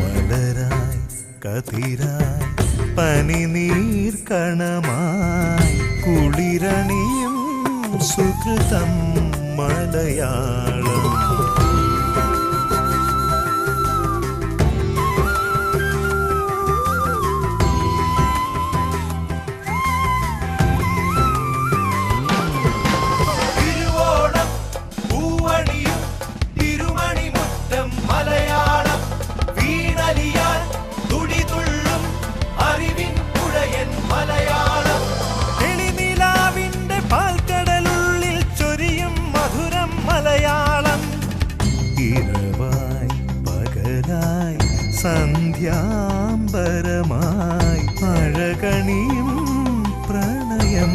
മലരായി കതിരായി പനിനീർ കണമായി കുളിരണിയും സുഹൃതം മലയാളം നിനക്കായി സന്ധ്യാംബരമായി മഴ പ്രണയം.